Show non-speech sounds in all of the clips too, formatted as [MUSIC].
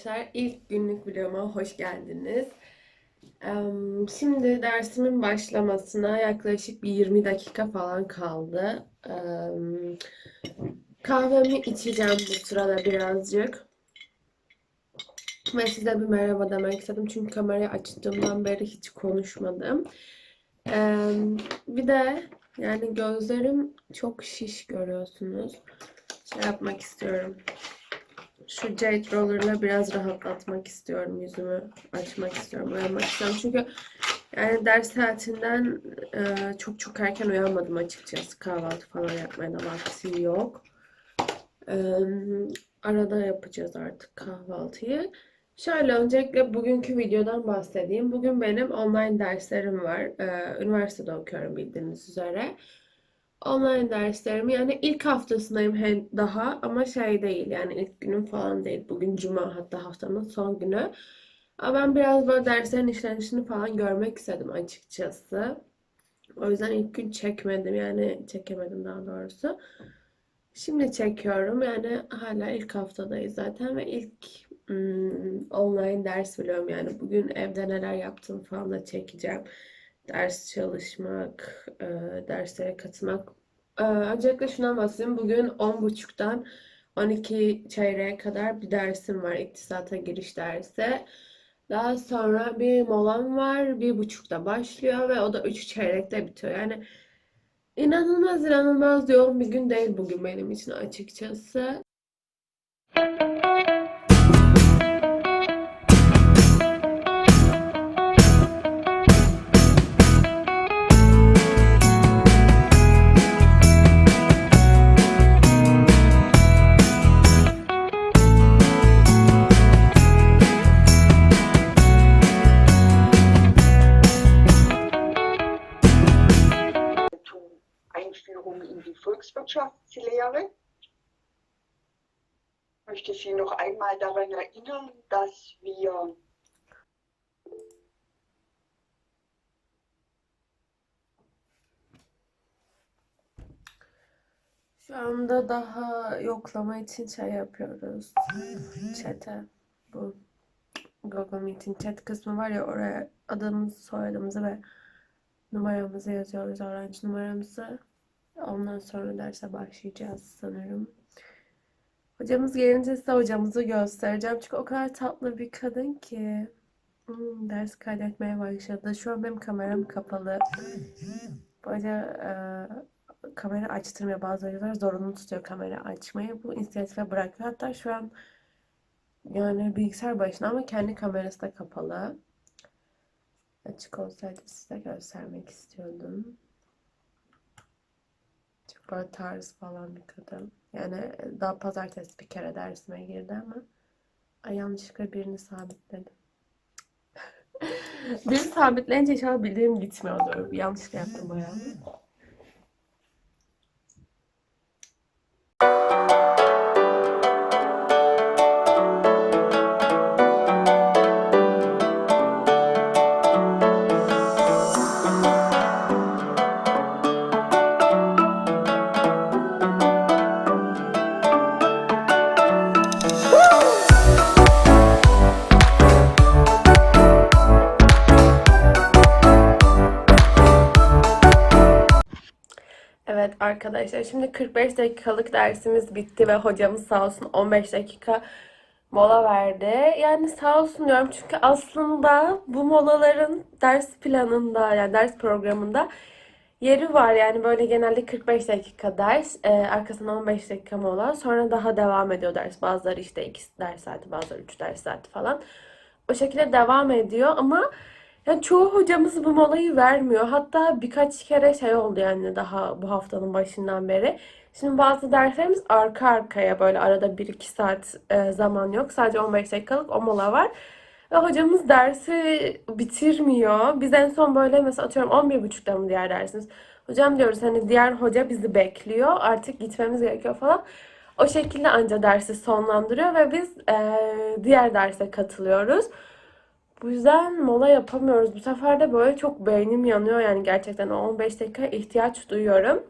arkadaşlar. İlk günlük videoma hoş geldiniz. Şimdi dersimin başlamasına yaklaşık bir 20 dakika falan kaldı. Em, Kahvemi içeceğim bu sırada birazcık. Ve size bir merhaba demek istedim. Çünkü kamerayı açtığımdan beri hiç konuşmadım. Bir de yani gözlerim çok şiş görüyorsunuz. Şey yapmak istiyorum. Şu Jade Roller'la biraz rahatlatmak istiyorum yüzümü. Açmak istiyorum, uyanmak istiyorum. Çünkü yani ders saatinden e, çok çok erken uyanmadım açıkçası. Kahvaltı falan yapmaya da vakti yok. E, arada yapacağız artık kahvaltıyı. Şöyle öncelikle bugünkü videodan bahsedeyim. Bugün benim online derslerim var. E, üniversitede okuyorum bildiğiniz üzere. Online derslerim yani ilk haftasındayım hem daha ama şey değil yani ilk günüm falan değil. Bugün cuma hatta haftanın son günü. Ama ben biraz böyle derslerin işlenişini falan görmek istedim açıkçası. O yüzden ilk gün çekmedim yani çekemedim daha doğrusu. Şimdi çekiyorum yani hala ilk haftadayız zaten ve ilk hmm, online ders biliyorum yani bugün evde neler yaptım falan da çekeceğim. Ders çalışmak, e, derslere katılmak. E, öncelikle şundan bahsedeyim. Bugün 10.30'dan 12 çeyreğe kadar bir dersim var. İktisata giriş dersi. Daha sonra bir molam var. Bir buçukta başlıyor ve o da üç çeyrekte bitiyor. Yani inanılmaz inanılmaz yoğun bir gün değil bugün benim için açıkçası. Einführung möchte Sie noch einmal daran erinnern, dass wir Şu anda daha yoklama için şey yapıyoruz. Chat'e. Bu Google Meet'in chat kısmı var ya oraya adımızı, soyadımızı ve numaramızı yazıyoruz. Öğrenci numaramızı. Ondan sonra derse başlayacağız sanırım. Hocamız gelince size hocamızı göstereceğim. Çünkü o kadar tatlı bir kadın ki. Hmm, ders kaydetmeye başladı. Şu an benim kameram kapalı. Hoca e, kamera açtırmıyor. Bazı hocalar zorunlu tutuyor kamera açmayı. Bu inisiyatife bırakıyor. Hatta şu an yani bilgisayar başında ama kendi kamerası da kapalı. Açık olsaydı size göstermek istiyordum. Çok böyle tarz falan bir kadın. Yani daha pazartesi bir kere dersime girdi ama ay yanlışlıkla birini sabitledim. [LAUGHS] Birini sabitleyince inşallah bildiğim gitmiyordur. Yanlışlıkla yaptım bayağı. Arkadaşlar şimdi 45 dakikalık dersimiz bitti ve hocamız sağ olsun 15 dakika mola verdi. Yani sağ olsun diyorum çünkü aslında bu molaların ders planında yani ders programında yeri var. Yani böyle genelde 45 dakika ders, e, arkasından 15 dakika mola. Sonra daha devam ediyor ders. Bazıları işte 2 ders saati, bazıları 3 ders saati falan. O şekilde devam ediyor ama yani çoğu hocamız bu molayı vermiyor. Hatta birkaç kere şey oldu yani daha bu haftanın başından beri. Şimdi bazı derslerimiz arka arkaya böyle arada 1-2 saat e, zaman yok. Sadece 15 dakikalık o mola var. Ve hocamız dersi bitirmiyor. Biz en son böyle mesela atıyorum 11.30'da mı diğer dersimiz? Hocam diyoruz hani diğer hoca bizi bekliyor. Artık gitmemiz gerekiyor falan. O şekilde anca dersi sonlandırıyor ve biz e, diğer derse katılıyoruz. Bu yüzden mola yapamıyoruz. Bu sefer de böyle çok beynim yanıyor yani gerçekten o 15 dakika ihtiyaç duyuyorum.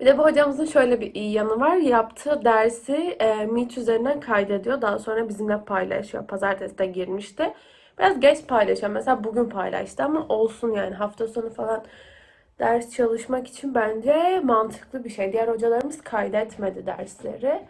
Bir de bu hocamızın şöyle bir iyi yanı var. Yaptığı dersi e, Meet üzerinden kaydediyor. Daha sonra bizimle paylaşıyor. Pazartesi de girmişti. Biraz geç paylaşıyor. Mesela bugün paylaştı ama olsun yani hafta sonu falan ders çalışmak için bence mantıklı bir şey. Diğer hocalarımız kaydetmedi dersleri.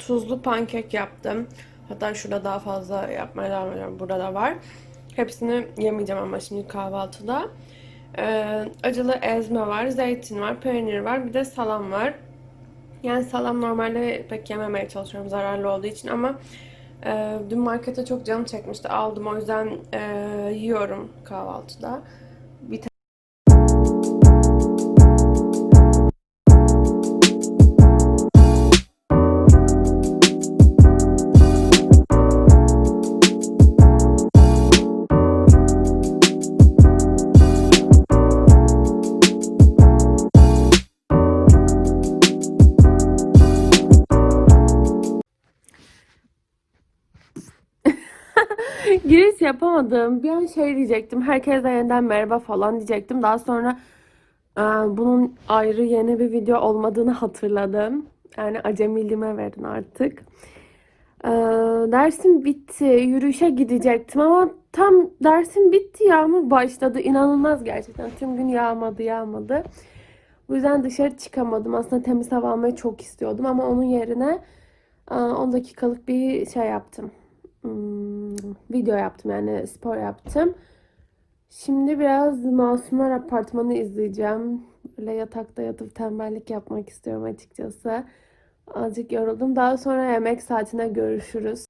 Tuzlu pankek yaptım. Hatta şurada daha fazla yapmaya devam ediyorum. Burada da var. Hepsini yemeyeceğim ama şimdi kahvaltıda. Ee, acılı ezme var, zeytin var, peynir var, bir de salam var. Yani salam normalde pek yememeye çalışıyorum zararlı olduğu için ama e, dün markete çok canım çekmişti. Aldım o yüzden e, yiyorum kahvaltıda. Yapamadım. Bir an şey diyecektim. Herkese yeniden merhaba falan diyecektim. Daha sonra e, bunun ayrı yeni bir video olmadığını hatırladım. Yani acemiliğime verin artık. E, dersim bitti. Yürüyüşe gidecektim ama tam dersim bitti. Yağmur başladı. İnanılmaz gerçekten. Tüm gün yağmadı yağmadı. Bu yüzden dışarı çıkamadım. Aslında temiz hava almayı çok istiyordum ama onun yerine e, 10 dakikalık bir şey yaptım hmm, video yaptım yani spor yaptım. Şimdi biraz Masumlar Apartmanı izleyeceğim. Böyle yatakta yatıp tembellik yapmak istiyorum açıkçası. Azıcık yoruldum. Daha sonra yemek saatine görüşürüz.